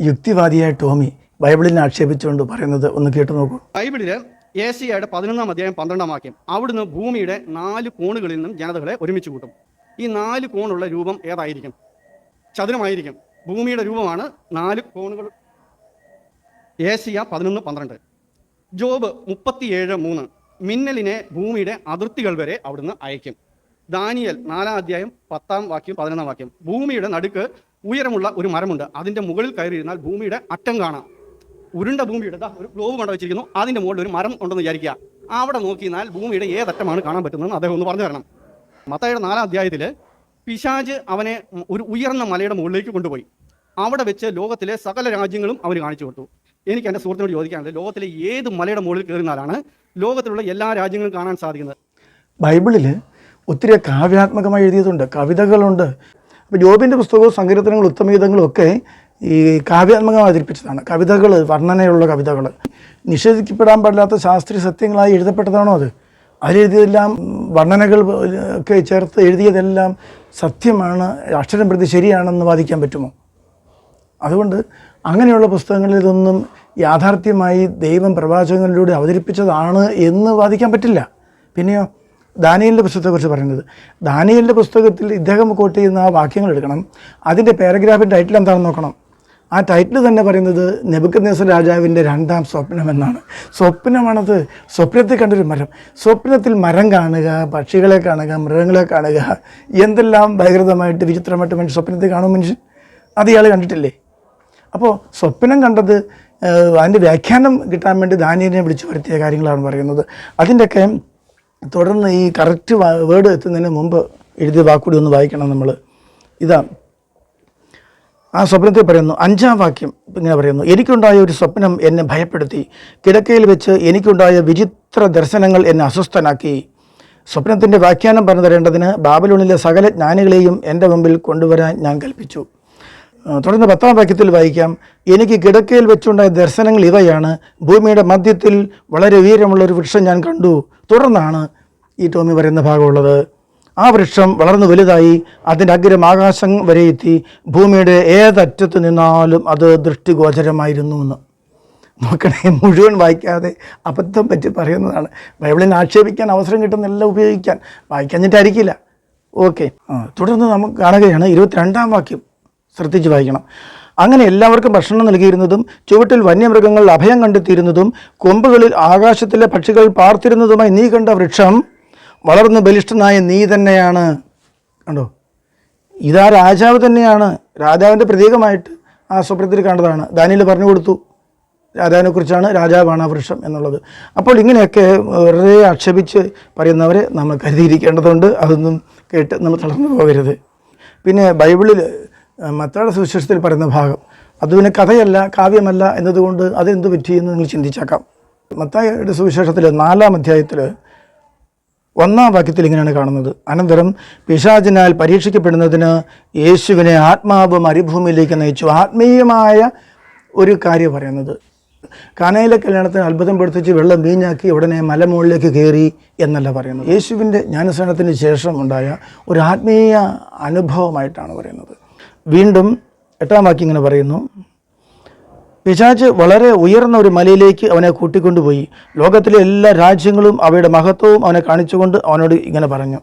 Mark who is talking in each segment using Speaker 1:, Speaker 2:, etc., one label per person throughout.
Speaker 1: യുക്തിവാദിയായ ടോമി ബൈബിളിനെ ആക്ഷേപിച്ചുകൊണ്ട് പറയുന്നത് ഒന്ന് കേട്ടു നോക്കൂ.
Speaker 2: ബൈബിളിൽ ഏഷ്യയുടെ പതിനൊന്നാം അധ്യായം പന്ത്രണ്ടാം വാക്യം അവിടുന്ന് ഭൂമിയുടെ നാല് കോണുകളിൽ നിന്നും ജനതകളെ ഒരുമിച്ച് കൂട്ടും. ഈ നാല് കോണുള്ള രൂപം ഏതായിരിക്കും? ചതുരമായിരിക്കും. ഭൂമിയുടെ രൂപമാണ് നാല് കോണുകൾ. ഏഷ്യ പതിനൊന്ന് പന്ത്രണ്ട്. ജോബ് മുപ്പത്തിയേഴ് മൂന്ന്. മിന്നലിനെ ഭൂമിയുടെ അതിർത്തികൾ വരെ അവിടുന്ന് അയക്കും ദാനിയൽ നാലാം അധ്യായം പത്താം വാക്യം പതിനൊന്നാം വാക്യം. ഭൂമിയുടെ നടുക്ക് ഉയരമുള്ള ഒരു മരമുണ്ട്. അതിന്റെ മുകളിൽ കയറിയിരുന്നാൽ ഭൂമിയുടെ അറ്റം കാണാം. ഉരുണ്ട ഭൂമിയുടെ ഒരു ഗ്ലോബ് കൊണ്ട് വെച്ചിരിക്കുന്നു. അതിന്റെ മുകളിൽ ഒരു മരം ഉണ്ടെന്ന് വിചാരിക്കുക. അവിടെ നോക്കിയാൽ ഭൂമിയുടെ ഏതറ്റമാണ് കാണാൻ പറ്റുന്നതെന്ന് അദ്ദേഹം ഒന്ന് പറഞ്ഞു തരണം. മത്തായുടെ നാലാം അധ്യായത്തിൽ പിശാജ് അവനെ ഒരു ഉയർന്ന മലയുടെ മുകളിലേക്ക് കൊണ്ടുപോയി. അവിടെ വെച്ച് ലോകത്തിലെ സകല രാജ്യങ്ങളും അവന് കാണിച്ചു കൊടുത്തു. എനിക്ക് എന്റെ സുഹൃത്തിനോട് ചോദിക്കാനുള്ളത് ലോകത്തിലെ ഏത് മലയുടെ മുകളിൽ കയറുന്നാലാണ് ലോകത്തിലുള്ള എല്ലാ രാജ്യങ്ങളും കാണാൻ സാധിക്കുന്നത്?
Speaker 1: ബൈബിളിൽ ഒത്തിരി കാവ്യാത്മകമായി എഴുതിയതുണ്ട്. കവിതകളുണ്ട്. അപ്പോൾ ജോബിന്റെ പുസ്തകവും സങ്കീർത്തനങ്ങളും ഉത്തമഗീതങ്ങളും ഒക്കെ ഈ കാവ്യാത്മകം അവതരിപ്പിച്ചതാണ്. കവിതകൾ വർണനയുള്ള കവിതകൾ നിഷേധിക്കപ്പെടാൻ പാടില്ലാത്ത ശാസ്ത്രീയ സത്യങ്ങളായി എഴുതപ്പെട്ടതാണോ അത്? അതിലെഴുതിയതെല്ലാം വർണനകൾ ഒക്കെ ചേർത്ത് എഴുതിയതെല്ലാം സത്യമാണ് അക്ഷരം പ്രതി ശരിയാണെന്ന് വാദിക്കാൻ പറ്റുമോ? അതുകൊണ്ട് അങ്ങനെയുള്ള പുസ്തകങ്ങളിൽ ഇതൊന്നും യാഥാർത്ഥ്യമായി ദൈവം പ്രവാചകങ്ങളിലൂടെ അവതരിപ്പിച്ചതാണ് എന്ന് വാദിക്കാൻ പറ്റില്ല. പിന്നെയോ ദാനിയലിന്റെ പുസ്തകത്തെക്കുറിച്ച് പറയുന്നത്. ദാനിയലിന്റെ പുസ്തകത്തിൽ ഇദ്ദേഹം കോട്ട് ചെയ്യുന്ന ആ വാക്യങ്ങൾ എടുക്കണം. അതിന്റെ പാരഗ്രാഫിന്റെ ടൈറ്റിൽ എന്താണെന്ന് നോക്കണം. ആ ടൈറ്റിൽ തന്നെ പറയുന്നത് നെബുക്കദ്നേസർ രാജാവിന്റെ രണ്ടാം സ്വപ്നം എന്നാണ്. സ്വപ്നമാണത് സ്വപ്നത്തിൽ കണ്ടൊരു മരം. സ്വപ്നത്തിൽ മരം കാണുക പക്ഷികളെ കാണുക മൃഗങ്ങളെ കാണുക എന്തെല്ലാം ഭയകൃതമായിട്ട് വിചിത്രമായിട്ട് മനുഷ്യൻ സ്വപ്നത്തിൽ കാണും മനുഷ്യൻ? അത് ഇയാൾ കണ്ടിട്ടില്ലേ? അപ്പോൾ സ്വപ്നം കണ്ടത് അതിന്റെ വ്യാഖ്യാനം കിട്ടാൻ വേണ്ടി ദാനിയനെ വിളിച്ചു വരുത്തിയ കാര്യങ്ങളാണ് പറയുന്നത്. അതിന്റെയൊക്കെ തുടർന്ന് ഈ കറക്റ്റ് വേർഡ് എത്തുന്നതിന് മുമ്പ് എഴുതിയ വാക്കുകൂടി ഒന്ന് വായിക്കണം നമ്മൾ ഇതാ. ആ സ്വപ്നത്തെ പറയുന്നു അഞ്ചാം വാക്യം ഇങ്ങനെ പറയുന്നു എനിക്കുണ്ടായ ഒരു സ്വപ്നം എന്നെ ഭയപ്പെടുത്തി. കിടക്കയിൽ വെച്ച് എനിക്കുണ്ടായ വിചിത്ര ദർശനങ്ങൾ എന്നെ അസ്വസ്ഥനാക്കി. സ്വപ്നത്തിന്റെ വ്യാഖ്യാനം പറഞ്ഞു തരേണ്ടതിന് ബാബലോണിലെ സകല ജ്ഞാനികളെയും എന്റെ മുമ്പിൽ കൊണ്ടുവരാൻ ഞാൻ കൽപ്പിച്ചു. തുടർന്ന് പത്താം വാക്യത്തിൽ വായിക്കാം. എനിക്ക് കിടക്കയിൽ വെച്ചുണ്ടായ ദർശനങ്ങൾ ഇവയാണ്. ഭൂമിയുടെ മധ്യത്തിൽ വളരെ ഉയരമുള്ള ഒരു വൃക്ഷം ഞാൻ കണ്ടു. തുടർന്നാണ് ഈ ടോമി പറയുന്ന ഭാഗമുള്ളത്. ആ വൃക്ഷം വളർന്നു വലുതായി. അതിന്റെ അഗ്രം ആകാശം വരെ എത്തി. ഭൂമിയുടെ ഏതറ്റത്ത് നിന്നാലും അത് ദൃഷ്ടിഗോചരമായിരുന്നു എന്ന്. നോക്കണേ മുഴുവൻ വായിക്കാതെ അബദ്ധം പറ്റി പറയുന്നതാണ്. ബൈബിളിനെ ആക്ഷേപിക്കാൻ അവസരം കിട്ടുന്നില്ല ഉപയോഗിക്കാൻ. വായിക്കാഞ്ഞിട്ടായിരിക്കില്ല ഓക്കെ. തുടർന്ന് നമുക്ക് കാണുകയാണ് ഇരുപത്തിരണ്ടാം വാക്യം. ശ്രദ്ധിച്ച് വായിക്കണം. അങ്ങനെ എല്ലാവർക്കും ഭക്ഷണം നൽകിയിരുന്നതും ചുവട്ടിൽ വന്യമൃഗങ്ങൾ അഭയം കണ്ടെത്തിയിരുന്നതും കൊമ്പുകളിൽ ആകാശത്തിലെ പക്ഷികൾ പാർത്തിരുന്നതുമായി നീ കണ്ട വൃക്ഷം വളർന്ന് ബലിഷ്ഠനായ നീ തന്നെയാണ്. കണ്ടോ? ഇതാ രാജാവ് തന്നെയാണ്. രാജാവിന്റെ പ്രതീകമായിട്ട് ആ സ്വപ്നത്തിൽ കണ്ടതാണ്. ദാനിയിൽ പറഞ്ഞു കൊടുത്തു രാജാവിനെക്കുറിച്ചാണ് രാജാവാണ് ആ വൃക്ഷം എന്നുള്ളത്. അപ്പോൾ ഇങ്ങനെയൊക്കെ വെറുതെ ആക്ഷേപിച്ച് പറയുന്നവരെ നമ്മൾ കരുതിയിരിക്കേണ്ടതുണ്ട്. അതൊന്നും കേട്ട് നമ്മൾ തളർന്നു പോകരുത്. പിന്നെ ബൈബിളിൽ മത്താടെ സുവിശേഷത്തിൽ പറയുന്ന ഭാഗം. അത് പിന്നെ കഥയല്ല കാവ്യമല്ല എന്നതുകൊണ്ട് അതെന്ത് പറ്റി എന്ന് നിങ്ങൾ ചിന്തിച്ചേക്കാം. മത്തായുടെ സുവിശേഷത്തിൽ നാലാം അധ്യായത്തിൽ ഒന്നാം വാക്യത്തിൽ ഇങ്ങനെയാണ് കാണുന്നത്. അനന്തരം പിശാചിനാൽ പരീക്ഷിക്കപ്പെടുന്നതിന് യേശുവിനെ ആത്മാവ് മരുഭൂമിയിലേക്ക് നയിച്ചു. ആത്മീയമായ ഒരു കാര്യം പറയുന്നത്. കാനയിലെ കല്യാണത്തിന് അത്ഭുതം പെടുത്തിച്ച് വെള്ളം വീഞ്ഞാക്കി ഉടനെ മലമുകളിലേക്ക് കയറി എന്നല്ല പറയുന്നത്. യേശുവിന്റെ ജ്ഞാനസ്നാനത്തിന് ശേഷം ഉണ്ടായ ഒരു ആത്മീയ അനുഭവമായിട്ടാണ് പറയുന്നത്. വീണ്ടും എട്ടാം വാക്യം ഇങ്ങനെ പറയുന്നു. പിശാച്ച് വളരെ ഉയർന്ന ഒരു മലയിലേക്ക് അവനെ കൂട്ടിക്കൊണ്ടുപോയി. ലോകത്തിലെ എല്ലാ രാജ്യങ്ങളും അവയുടെ മഹത്വവും അവനെ കാണിച്ചുകൊണ്ട് അവനോട് ഇങ്ങനെ പറഞ്ഞു.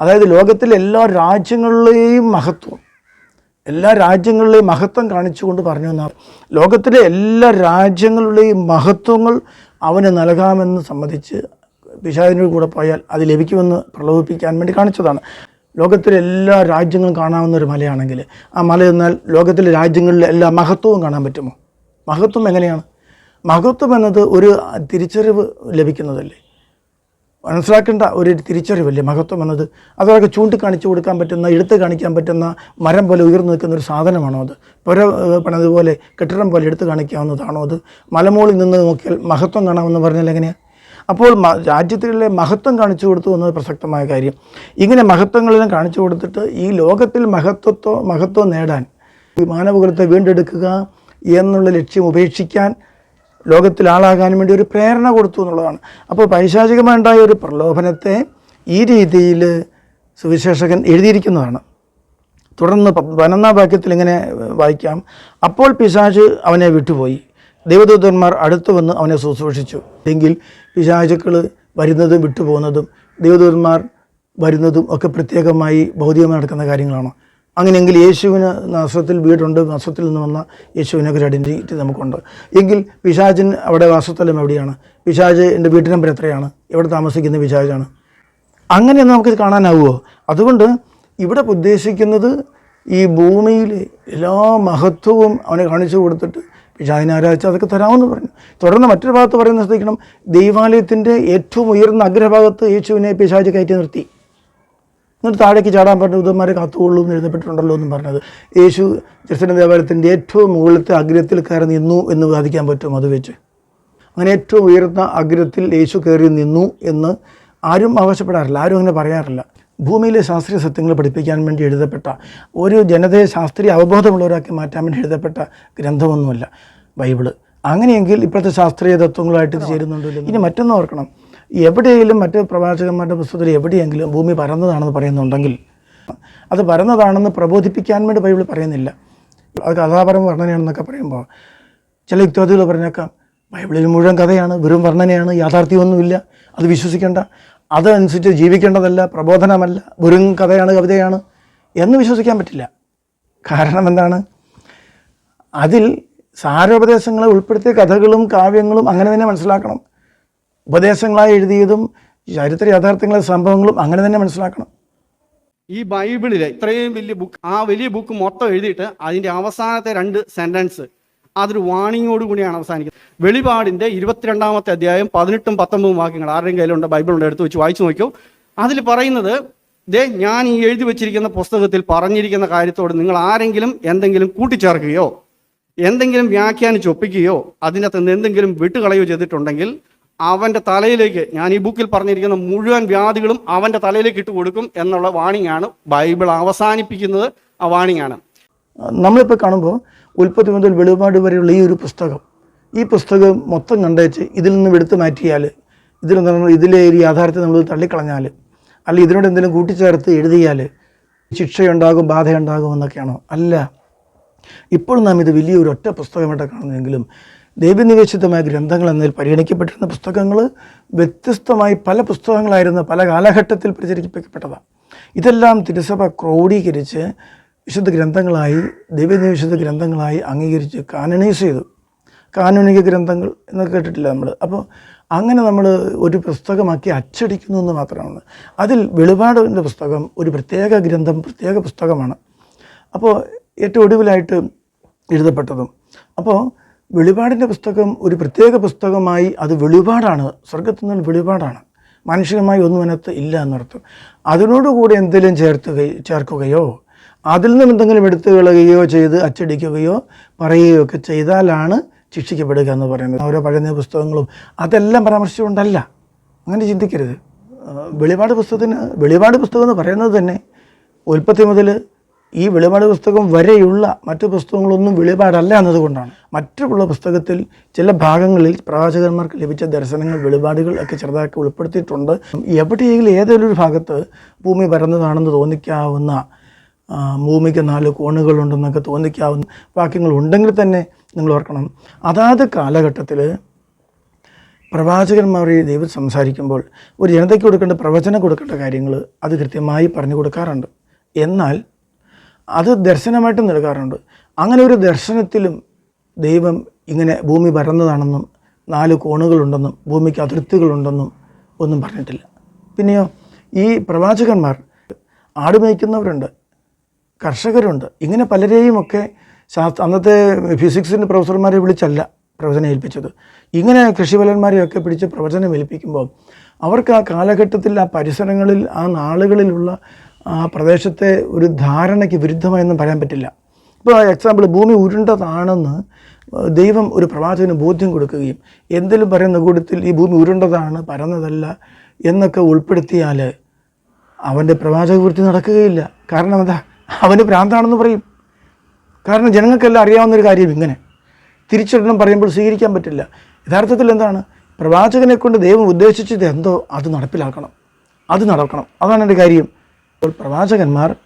Speaker 1: അതായത് ലോകത്തിലെ എല്ലാ രാജ്യങ്ങളിലെയും മഹത്വം എല്ലാ രാജ്യങ്ങളിലെയും മഹത്വം കാണിച്ചുകൊണ്ട് പറഞ്ഞു എന്നാണ്. ലോകത്തിലെ എല്ലാ രാജ്യങ്ങളുടെയും മഹത്വങ്ങൾ അവന് നൽകാമെന്ന് സംബന്ധിച്ച് പിശാചിനോട് കൂടെ പോയാൽ അത് ലഭിക്കുമെന്ന് പ്രലോഭിപ്പിക്കാൻ വേണ്ടി കാണിച്ചതാണ്. ലോകത്തിലെ എല്ലാ രാജ്യങ്ങളും കാണാവുന്ന ഒരു മലയാണെങ്കിൽ ആ മല എന്നാൽ ലോകത്തിലെ രാജ്യങ്ങളിലെ എല്ലാ മഹത്വവും കാണാൻ പറ്റുമോ? മഹത്വം എങ്ങനെയാണ്? മഹത്വം എന്നത് ഒരു തിരിച്ചറിവ് ലഭിക്കുന്നതല്ലേ? മനസ്സിലാക്കേണ്ട ഒരു തിരിച്ചറിവല്ലേ മഹത്വം എന്നത്? അതൊക്കെ ചൂണ്ടിക്കാണിച്ചു കൊടുക്കാൻ പറ്റുന്ന എടുത്ത് കാണിക്കാൻ പറ്റുന്ന മരം പോലെ ഉയർന്നു നിൽക്കുന്ന ഒരു സാധനമാണോ അത്? പുര പണതുപോലെ കെട്ടിടം പോലെ എടുത്ത് കാണിക്കാവുന്നതാണോ അത്? മലമോളിൽ നിന്ന് നോക്കിയാൽ മഹത്വം കാണാമെന്ന് പറഞ്ഞാൽ എങ്ങനെയാണ് അപ്പോൾ രാജ്യത്തിലെ മഹത്വം കാണിച്ചു കൊടുത്തു എന്നത് പ്രസക്തമായ കാര്യം. ഇങ്ങനെ മഹത്വങ്ങളെല്ലാം കാണിച്ചു കൊടുത്തിട്ട് ഈ ലോകത്തിൽ മഹത്വത്തോ മഹത്വം നേടാൻ വിമാനപകലത്തെ വീണ്ടെടുക്കുക എന്നുള്ള ലക്ഷ്യം ഉപേക്ഷിക്കാൻ ലോകത്തിൽ ആളാകാൻ വേണ്ടി ഒരു പ്രേരണ കൊടുത്തു എന്നുള്ളതാണ്. അപ്പോൾ പൈശാചികമായുണ്ടായ ഒരു പ്രലോഭനത്തെ ഈ രീതിയിൽ സുവിശേഷകൻ എഴുതിയിരിക്കുന്നതാണ്. തുടർന്ന് പതിനൊന്നാം വാക്യത്തിൽ ഇങ്ങനെ വായിക്കാം. അപ്പോൾ പിശാജ് അവനെ വിട്ടുപോയി. ദൈവദൂതന്മാർ അടുത്തു വന്ന് അവനെ ശുശ്രൂഷിച്ചു. എങ്കിൽ പിശാചുക്കൾ വരുന്നതും വിട്ടുപോകുന്നതും ദൈവദൂതന്മാർ വരുന്നതും ഒക്കെ പ്രത്യേകമായി ഭൗതികമായി നടക്കുന്ന കാര്യങ്ങളാണ്. അങ്ങനെയെങ്കിൽ യേശുവിന് നസ്രത്തിൽ വീടുണ്ട് നസ്രത്തിൽ നിന്ന് വന്ന യേശുവിനെ ഒരു ഐഡന്റിറ്റി നമുക്കുണ്ട്. എങ്കിൽ പിശാചിൻ അവിടെ വാസസ്ഥലം എവിടെയാണ്? പിശാജ് എന്റെ വീട്ടു നമ്പർ എത്രയാണ്? എവിടെ താമസിക്കുന്ന പിശാചാണ്? അങ്ങനെയൊന്നും നമുക്ക് കാണാനാവുമോ? അതുകൊണ്ട് ഇവിടെ ഉദ്ദേശിക്കുന്നത് ഈ ഭൂമിയിലെ എല്ലാ മഹത്വവും അവനെ കാണിച്ചു കൊടുത്തിട്ട് പിശാചിനെ ആരാധിച്ച് അതൊക്കെ തരാമെന്ന് പറഞ്ഞു. തുടർന്ന് മറ്റൊരു ഭാഗത്ത് പറയുന്നത് ശ്രദ്ധിക്കണം. ദൈവാലയത്തിന്റെ ഏറ്റവും ഉയർന്ന അഗ്രഭാഗത്ത് യേശുവിനെ പിശാച് കയറ്റി നിർത്തി. എന്നിട്ട് താഴേക്ക് ചാടാൻ പറഞ്ഞു ഉദന്മാരെ കാത്തുകൊള്ളൂ എന്ന് എഴുതപ്പെട്ടിട്ടുണ്ടല്ലോ എന്നും പറഞ്ഞത്. യേശു ജെറുസലേം ദേവാലയത്തിന്റെ ഏറ്റവും മുകളിലത്തെ അഗ്രത്തിൽ കയറി നിന്നു എന്ന് വാദിക്കാൻ പറ്റും അത് വെച്ച്. അങ്ങനെ ഏറ്റവും ഉയർന്ന അഗ്രത്തിൽ യേശു കയറി നിന്നു എന്ന് ആരും അവകാശപ്പെടാറില്ല. ആരും അങ്ങനെ പറയാറില്ല. ഭൂമിയിലെ ശാസ്ത്രീയ സത്യങ്ങൾ പഠിപ്പിക്കാൻ വേണ്ടി എഴുതപ്പെട്ട ഒരു ജനതയെ ശാസ്ത്രീയ അവബോധമുള്ളവരാക്കി മാറ്റാൻ വേണ്ടി എഴുതപ്പെട്ട ഗ്രന്ഥമൊന്നുമല്ല ബൈബിൾ. അങ്ങനെയെങ്കിൽ ഇപ്പോഴത്തെ ശാസ്ത്രീയ തത്വങ്ങളായിട്ട് ഇത് ചേരുന്നുണ്ടല്ലോ ഇനി മറ്റൊന്ന് ഓർക്കണം. എവിടെയെങ്കിലും മറ്റ് പ്രവാചകന്മാരുടെ പുസ്തകത്തിൽ എവിടെയെങ്കിലും ഭൂമി പരന്നതാണെന്ന് പറയുന്നുണ്ടെങ്കിൽ അത് പരന്നതാണെന്ന് പ്രബോധിപ്പിക്കാൻ വേണ്ടി ബൈബിൾ പറയുന്നില്ല. അത് കഥാപരം വർണനയാണെന്നൊക്കെ പറയുമ്പോൾ ചില യുക്തവാദികൾ പറഞ്ഞേക്കാം ബൈബിളിൽ മുഴുവൻ കഥയാണ് വെറും വർണനയാണ് യാഥാർത്ഥ്യമൊന്നുമില്ല അത് വിശ്വസിക്കേണ്ട. അതനുസരിച്ച് ജീവിക്കേണ്ടതല്ല പ്രബോധനമല്ല വെറും കഥയാണ് കവിതയാണ് എന്ന് വിശ്വസിക്കാൻ പറ്റില്ല. കാരണം എന്താണ്? അതിൽ സാരോപദേശങ്ങളെ ഉൾപ്പെടുത്തിയ കഥകളും കാവ്യങ്ങളും അങ്ങനെ തന്നെ മനസ്സിലാക്കണം. ഉപദേശങ്ങളായി എഴുതിയതും ചരിത്ര യാഥാർത്ഥ്യങ്ങളെ സംഭവങ്ങളും അങ്ങനെ തന്നെ മനസ്സിലാക്കണം.
Speaker 2: ഈ ബൈബിളിലെ ഇത്രയും വലിയ ബുക്ക് ആ വലിയ ബുക്ക് മൊത്തം എഴുതിയിട്ട് അതിന്റെ അവസാനത്തെ രണ്ട് സെന്റൻസ് അതൊരു വാണിങ്ങോട് കൂടിയാണ് അവസാനിക്കുന്നത്. വെളിപാടിന്റെ ഇരുപത്തിരണ്ടാമത്തെ അധ്യായം പതിനെട്ടും പത്തൊമ്പതും വാക്യങ്ങൾ ആരുടെയും കയ്യിലുണ്ട്? ബൈബിളുണ്ട് എടുത്ത് വെച്ച് വായിച്ചു നോക്കിയോ അതിൽ പറയുന്നത് ദേ ഞാൻ ഈ എഴുതി വെച്ചിരിക്കുന്ന പുസ്തകത്തിൽ പറഞ്ഞിരിക്കുന്ന കാര്യത്തോട് നിങ്ങൾ ആരെങ്കിലും എന്തെങ്കിലും കൂട്ടിച്ചേർക്കുകയോ എന്തെങ്കിലും വ്യാഖ്യാനിച്ച് ഒപ്പിക്കുകയോ അതിനകത്ത് നിന്ന് എന്തെങ്കിലും വിട്ടുകളയോ ചെയ്തിട്ടുണ്ടെങ്കിൽ അവന്റെ തലയിലേക്ക് ഞാൻ ഈ ബുക്കിൽ പറഞ്ഞിരിക്കുന്ന മുഴുവൻ വ്യാധികളും അവന്റെ തലയിലേക്ക് ഇട്ട് കൊടുക്കും എന്നുള്ള വാണിംഗ് ആണ് ബൈബിൾ അവസാനിപ്പിക്കുന്നത്. ആ വാണിംഗ് ആണ്.
Speaker 1: നമ്മളിപ്പോൾ കാണുമ്പോൾ ഉൽപ്പത്തി മുതൽ വെളിപാട് വരെയുള്ള ഈ ഒരു പുസ്തകം ഈ പുസ്തകം മൊത്തം കണ്ടേച്ച് ഇതിൽ നിന്ന് എടുത്തു മാറ്റിയാൽ ഇതിൽ ഇതിലെ ഒരു യാഥാർത്ഥ്യം നമ്മൾ തള്ളിക്കളഞ്ഞാൽ അല്ലെങ്കിൽ ഇതിനോട് എന്തെങ്കിലും കൂട്ടിച്ചേർത്ത് എഴുതിയാൽ ശിക്ഷയുണ്ടാകും ബാധയുണ്ടാകും എന്നൊക്കെയാണോ? അല്ല. ഇപ്പോൾ നാം ഇത് വലിയൊരു ഒറ്റ പുസ്തകമായിട്ട് കാണുന്നെങ്കിലും ദൈവനിവേശിതമായ ഗ്രന്ഥങ്ങൾ എന്നതിൽ പരിഗണിക്കപ്പെട്ടിരുന്ന പുസ്തകങ്ങൾ വ്യത്യസ്തമായി പല പുസ്തകങ്ങളായിരുന്ന പല കാലഘട്ടത്തിൽ പ്രചരിപ്പിക്കപ്പെട്ടതാണ് ഇതെല്ലാം തിരുസഭ ക്രോഡീകരിച്ച് വിശുദ്ധ ഗ്രന്ഥങ്ങളായി ദൈവനിവേശിത ഗ്രന്ഥങ്ങളായി അംഗീകരിച്ച് കാനണൈസ് ചെയ്തു. കാനൂനിക ഗ്രന്ഥങ്ങൾ എന്നൊക്കെ കേട്ടിട്ടില്ല നമ്മൾ അപ്പോൾ അങ്ങനെ നമ്മൾ ഒരു പുസ്തകമാക്കി അച്ചടിക്കുന്നു എന്ന് മാത്രമാണ്. അതിൽ വെളിപാടിന്റെ പുസ്തകം ഒരു പ്രത്യേക ഗ്രന്ഥം പ്രത്യേക പുസ്തകമാണ്. അപ്പോൾ ഏറ്റവും ഒടുവിലായിട്ട് എഴുതപ്പെട്ടതും. അപ്പോൾ വെളിപാടിന്റെ പുസ്തകം ഒരു പ്രത്യേക പുസ്തകമായി അത് വെളിപാടാണ്. സ്വർഗത്തിൽ നിന്ന് വെളിപാടാണ്. മാനുഷികമായി ഒന്നും അതിനകത്ത് ഇല്ല എന്നർത്ഥം. അതിനോടുകൂടി എന്തെങ്കിലും ചേർത്തുകയോ ചേർക്കുകയോ അതിൽ നിന്നും എന്തെങ്കിലും എടുത്തു കളയുകയോ ചെയ്ത് അച്ചടിക്കുകയോ പറയുകയോ ഒക്കെ ചെയ്താലാണ് ശിക്ഷിക്കപ്പെടുക എന്ന് പറയുന്നത്. ഓരോ പഴയ പുസ്തകങ്ങളും അതെല്ലാം പരാമർശിച്ചുകൊണ്ടല്ല. അങ്ങനെ ചിന്തിക്കരുത്. വെളിപാട് പുസ്തകത്തിന് വെളിപാട് പുസ്തകം എന്ന് പറയുന്നത് തന്നെ ഉൽപ്പത്തി മുതൽ ഈ വെളിപാട് പുസ്തകം വരെയുള്ള മറ്റ് പുസ്തകങ്ങളൊന്നും വെളിപാടല്ല എന്നതുകൊണ്ടാണ്. മറ്റുള്ള പുസ്തകത്തിൽ ചില ഭാഗങ്ങളിൽ പ്രവാചകന്മാർക്ക് ലഭിച്ച ദർശനങ്ങൾ വെളിപാടുകൾ ഒക്കെ ചെറുതാക്കി ഉൾപ്പെടുത്തിയിട്ടുണ്ട്. എവിടെയെങ്കിലും ഏതെങ്കിലും ഒരു ഭാഗത്ത് ഭൂമി പരന്നതാണെന്ന് തോന്നിക്കാവുന്ന ഭൂമിക്ക് നാല് കോണുകളുണ്ടെന്നൊക്കെ തോന്നിക്കാവുന്ന വാക്യങ്ങൾ ഉണ്ടെങ്കിൽ തന്നെ നിങ്ങൾ ഓർക്കണം. അതാത് കാലഘട്ടത്തിൽ പ്രവാചകന്മാർ ഈ ദൈവം സംസാരിക്കുമ്പോൾ ഒരു ജനതയ്ക്ക് കൊടുക്കേണ്ട പ്രവചനം കൊടുക്കേണ്ട കാര്യങ്ങൾ അത് കൃത്യമായി പറഞ്ഞു കൊടുക്കാറുണ്ട്. എന്നാൽ അത് ദർശനമായിട്ട് നൽകാറുണ്ട്. അങ്ങനെ ഒരു ദർശനത്തിലും ദൈവം ഇങ്ങനെ ഭൂമി പരന്നതാണെന്നും നാല് കോണുകളുണ്ടെന്നും ഭൂമിക്ക് അതിർത്തികളുണ്ടെന്നും ഒന്നും പറഞ്ഞിട്ടില്ല. പിന്നെയോ ഈ പ്രവാചകന്മാർ ആട് മേയ്ക്കുന്നവരുണ്ട്. കർഷകരുണ്ട്. ഇങ്ങനെ പലരെയും ഒക്കെ ശാസ്ത്ര അന്നത്തെ ഫിസിക്സിന്റെ പ്രൊഫസർമാരെ വിളിച്ചല്ല പ്രവചനം ഏൽപ്പിച്ചത്. ഇങ്ങനെ കൃഷിവലന്മാരെയൊക്കെ പിടിച്ച് പ്രവചനം ഏൽപ്പിക്കുമ്പോൾ അവർക്ക് ആ കാലഘട്ടത്തിൽ ആ പരിസരങ്ങളിൽ ആ നാളുകളിലുള്ള ആ പ്രദേശത്തെ ഒരു ധാരണയ്ക്ക് വിരുദ്ധമായൊന്നും പറയാൻ പറ്റില്ല. ഇപ്പോൾ എക്സാമ്പിൾ ഭൂമി ഉരുണ്ടതാണെന്ന് ദൈവം ഒരു പ്രവാചകന് ബോധ്യം കൊടുക്കുകയും എന്തെങ്കിലും പറയുന്ന കൂട്ടത്തിൽ ഈ ഭൂമി ഉരുണ്ടതാണ് പരന്നതല്ല എന്നൊക്കെ ഉൾപ്പെടുത്തിയാൽ അവന്റെ പ്രവാചകവൃത്തി നടക്കുകയില്ല. കാരണം എന്താ അവന് ഭ്രാന്താണെന്ന് പറയും. കാരണം ജനങ്ങൾക്കെല്ലാം അറിയാവുന്നൊരു കാര്യം ഇങ്ങനെ. തിരിച്ചൊരെണ്ണം പറയുമ്പോൾ സ്വീകരിക്കാൻ പറ്റില്ല. യഥാർത്ഥത്തിൽ എന്താണ്? പ്രവാചകനെ കൊണ്ട് ദൈവം ഉദ്ദേശിച്ചത് എന്തോ അത് നടപ്പിലാക്കണം. അത് നടക്കണം. അതാണ് എന്റെ കാര്യം. ഇപ്പോൾ പ്രവാചകന്മാർ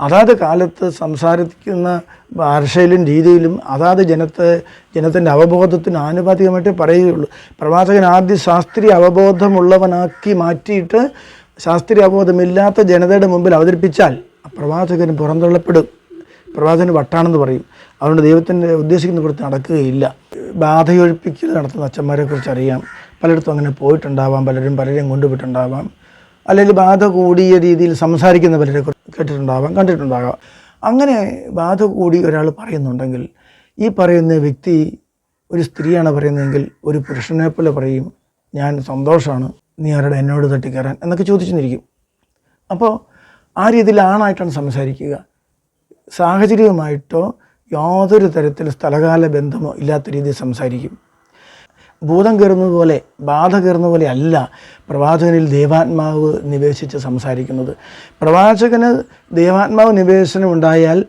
Speaker 1: അതാത് കാലത്ത് സംസാരിക്കുന്ന ഭാഷയിലും രീതിയിലും അതാത് ജനത്തെ ജനത്തിന്റെ അവബോധത്തിന് ആനുപാതികമായിട്ട് പറയുകയുള്ളൂ. പ്രവാചകൻ ആദ്യം ശാസ്ത്രീയ അവബോധമുള്ളവനാക്കി മാറ്റിയിട്ട് ശാസ്ത്രീയ അവബോധമില്ലാത്ത ജനതയുടെ മുമ്പിൽ അവതരിപ്പിച്ചാൽ ആ പ്രവാചകൻ പുറന്തള്ളപ്പെടും. പ്രവാചകന് വട്ടാണെന്ന് പറയും. അതുകൊണ്ട് ദൈവത്തിന്റെ ഉദ്ദേശിക്കുന്ന പുറത്ത് നടക്കുകയില്ല. ബാധയൊഴിപ്പിക്കൽ നടത്തുന്ന അച്ഛന്മാരെ കുറിച്ച് അറിയാം. പലയിടത്തും അങ്ങനെ പോയിട്ടുണ്ടാവാം. പലരും പലരെയും കൊണ്ടുപോയിട്ടുണ്ടാവാം. അല്ലെങ്കിൽ ബാധ കൂടിയ രീതിയിൽ സംസാരിക്കുന്ന പലരെ കേട്ടിട്ടുണ്ടാവാം കണ്ടിട്ടുണ്ടാകാം. അങ്ങനെ ബാധ കൂടി ഒരാൾ പറയുന്നുണ്ടെങ്കിൽ ഈ പറയുന്ന വ്യക്തി ഒരു സ്ത്രീയാണ് പറയുന്നതെങ്കിൽ ഒരു പുരുഷനെ പോലെ പറയും ഞാൻ സന്തോഷമാണ് നീ ആരുടെ എന്നോട് തട്ടിക്കയറാൻ? എന്നൊക്കെ ചോദിച്ചു നിന്നിരിക്കും അപ്പോൾ ആ രീതിയിൽ ആണായിട്ടാണ് സംസാരിക്കുക. സാഹചര്യവുമായിട്ടോ യാതൊരു തരത്തിൽ സ്ഥലകാല ബന്ധമോ ഇല്ലാത്ത രീതിയിൽ സംസാരിക്കും. ഭൂതം കയറുന്നത് പോലെ ബാധ കയറുന്ന പോലെ അല്ല പ്രവാചകനിൽ ദേവാത്മാവ് നിവേശിച്ച് സംസാരിക്കുന്നത്. പ്രവാചകന് ദേവാത്മാവ് നിവേശനം ഉണ്ടായാൽ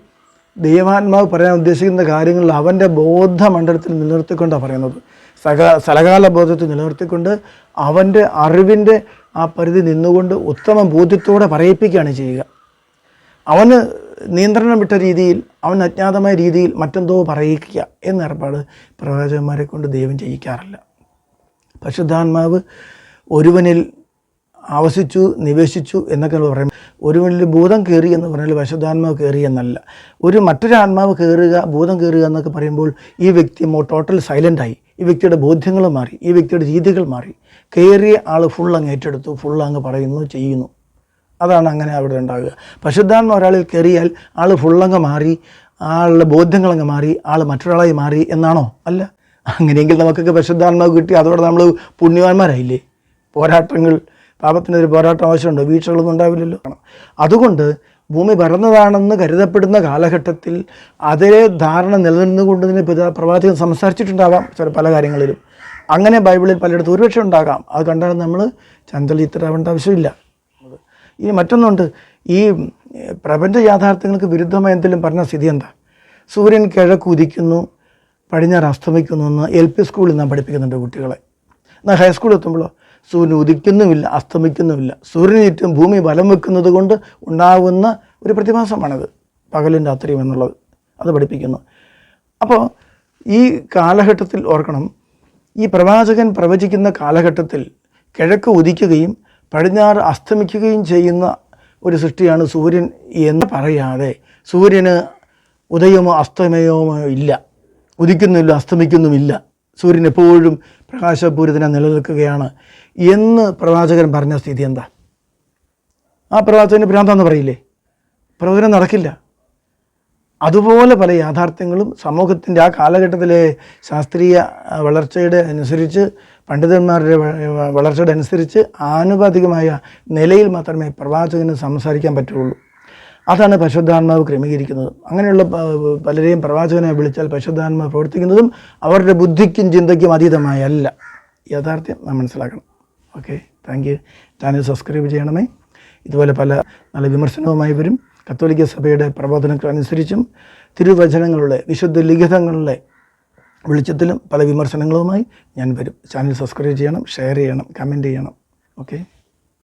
Speaker 1: ദേവാത്മാവ് പറയാൻ ഉദ്ദേശിക്കുന്ന കാര്യങ്ങളിൽ അവന്റെ ബോധമണ്ഡലത്തിൽ നിലനിർത്തിക്കൊണ്ടാണ് പറയുന്നത്. സക സലകാല ബോധത്തെ നിലനിർത്തിക്കൊണ്ട് അവന്റെ അറിവിന്റെ ആ പരിധി നിന്നുകൊണ്ട് ഉത്തമ ബോധ്യത്തോടെ പറയിപ്പിക്കുകയാണ് ചെയ്യുക. അവന് നിയന്ത്രണം വിട്ട രീതിയിൽ അവൻ അജ്ഞാതമായ രീതിയിൽ മറ്റെന്തോ പറയിക്കുക എന്ന ഏർപ്പാട് പ്രവാചകന്മാരെ കൊണ്ട് ദൈവം ചെയ്യിക്കാറില്ല. പരിശുദ്ധാത്മാവ് ഒരുവനിൽ ആവസിച്ചു നിവേശിച്ചു എന്നൊക്കെ പറയും ഒരുവനിൽ ഭൂതം കയറി എന്ന് പറഞ്ഞാൽ പരിശുദ്ധാത്മാവ് കയറി എന്നല്ല. ഒരു മറ്റൊരാത്മാവ് കയറുക ഭൂതം കയറുക എന്നൊക്കെ പറയുമ്പോൾ ഈ വ്യക്തി ടോട്ടൽ സൈലന്റായി ഈ വ്യക്തിയുടെ ബോധ്യങ്ങൾ മാറി ഈ വ്യക്തിയുടെ രീതികൾ മാറി. കയറിയ ആൾ ഫുൾ അങ്ങ് ഏറ്റെടുത്തു ഫുൾ അങ്ങ് പറയുന്നു ചെയ്യുന്നു. അതാണ് അങ്ങനെ അവിടെ ഉണ്ടാകുക പരിശുദ്ധാത്മ ഒരാളിൽ കയറിയാൽ ആൾ ഫുള്ളങ്ങ് മാറി ആളുടെ ബോധ്യങ്ങളങ്ങ് മാറി ആൾ മറ്റൊരാളായി മാറി എന്നാണോ? അല്ല. അങ്ങനെയെങ്കിൽ നമുക്കൊക്കെ പരിശുദ്ധാത്മാവ് കിട്ടി. അതോടെ നമ്മൾ പുണ്യവാന്മാരായില്ലേ? പോരാട്ടങ്ങൾ പാപത്തിനെതിരെ പോരാട്ടം ആവശ്യമുണ്ടോ? വീഴ്ചകളൊന്നും ഉണ്ടാവില്ലല്ലോ. അതുകൊണ്ട് ഭൂമി പരന്നതാണെന്ന് കരുതപ്പെടുന്ന കാലഘട്ടത്തിൽ അതിലെ ധാരണ നിലനിന്നുകൊണ്ട് തന്നെ പിതാ പ്രവാചകൻ സംസാരിച്ചിട്ടുണ്ടാവാം ചില പല കാര്യങ്ങളിലും. അങ്ങനെ ബൈബിളിൽ പലയിടത്തും ഒരുപക്ഷെ ഉണ്ടാകാം. അത് കണ്ടാൽ നമ്മൾ ചഞ്ചലിത്തരാവേണ്ട ആവശ്യമില്ല. ഇനി മറ്റൊന്നുണ്ട്. ഈ പ്രപഞ്ച യാഥാർത്ഥ്യങ്ങൾക്ക് വിരുദ്ധമായ എന്തെങ്കിലും പറഞ്ഞ സ്ഥിതി എന്താ? സൂര്യൻ കിഴക്ക് ഉദിക്കുന്നു പടിഞ്ഞാറ് അസ്തമിക്കുന്നു എന്ന് എൽ പി സ്കൂളിൽ നാം പഠിപ്പിക്കുന്നുണ്ട് കുട്ടികളെ. എന്നാൽ ഹൈസ്കൂളിൽ എത്തുമ്പോഴോ സൂര്യൻ ഉദിക്കുന്നുമില്ല അസ്തമിക്കുന്നുമില്ല. സൂര്യന് ചുറ്റും ഭൂമി ബലം വെക്കുന്നത് കൊണ്ട് ഉണ്ടാകുന്ന ഒരു പ്രതിഭാസമാണത്. പകലും രാത്രിയും എന്നുള്ളത്. അത് പഠിപ്പിക്കുന്നു. അപ്പോൾ ഈ കാലഘട്ടത്തിൽ ഓർക്കണം ഈ പ്രവാചകൻ പ്രവചിക്കുന്ന കാലഘട്ടത്തിൽ കിഴക്ക് ഉദിക്കുകയും പടിഞ്ഞാറ് അസ്തമിക്കുകയും ചെയ്യുന്ന ഒരു സൃഷ്ടിയാണ് സൂര്യൻ എന്ന് പറയാതെ സൂര്യന് ഉദയമോ അസ്തമയമോ ഇല്ല. ഉദിക്കുന്നില്ല അസ്തമിക്കുന്നുമില്ല. സൂര്യൻ എപ്പോഴും പ്രകാശപൂരിതനെ നിലനിൽക്കുകയാണ് എന്ന് പ്രവാചകൻ പറഞ്ഞ സ്ഥിതി എന്താ? ആ പ്രവാചകന്റെ ഭ്രാന്താന്ന് പറയില്ലേ? പ്രവചനം നടക്കില്ല. അതുപോലെ പല യാഥാർത്ഥ്യങ്ങളും സമൂഹത്തിന്റെ ആ കാലഘട്ടത്തിലെ ശാസ്ത്രീയ വളർച്ചയുടെ അനുസരിച്ച് പണ്ഡിതന്മാരുടെ വളർച്ചയുടെ അനുസരിച്ച് ആനുപാതികമായ നിലയിൽ മാത്രമേ പ്രവാചകന് സംസാരിക്കാൻ പറ്റുള്ളൂ. അതാണ് പരിശുദ്ധാത്മാവ് ക്രമീകരിക്കുന്നത്. അങ്ങനെയുള്ള പലരെയും പ്രവാചകനെ വിളിച്ചാൽ പരിശുദ്ധാത്മാവ് പ്രവർത്തിക്കുന്നതും അവരുടെ ബുദ്ധിക്കും ചിന്തയ്ക്കും അതീതമായല്ല. യാഥാർത്ഥ്യം നാം മനസ്സിലാക്കണം. Okay? Thank you. Channel subscribe ചെയ്യണമേ. ഇതുപോലെ പല നല്ല വിമർശനവുമായി വരും. കത്തോലിക്ക സഭയുടെ പ്രബോധനങ്ങൾക്കനുസരിച്ചും തിരുവചനങ്ങളുടെ വിശുദ്ധ ലിഖിതങ്ങളുടെ വെളിച്ചത്തിലും പല വിമർശനങ്ങളുമായി ഞാൻ വരും. ചാനൽ സബ്സ്ക്രൈബ് ചെയ്യണം ഷെയർ ചെയ്യണം കമന്റ് ചെയ്യണം. ഓക്കെ?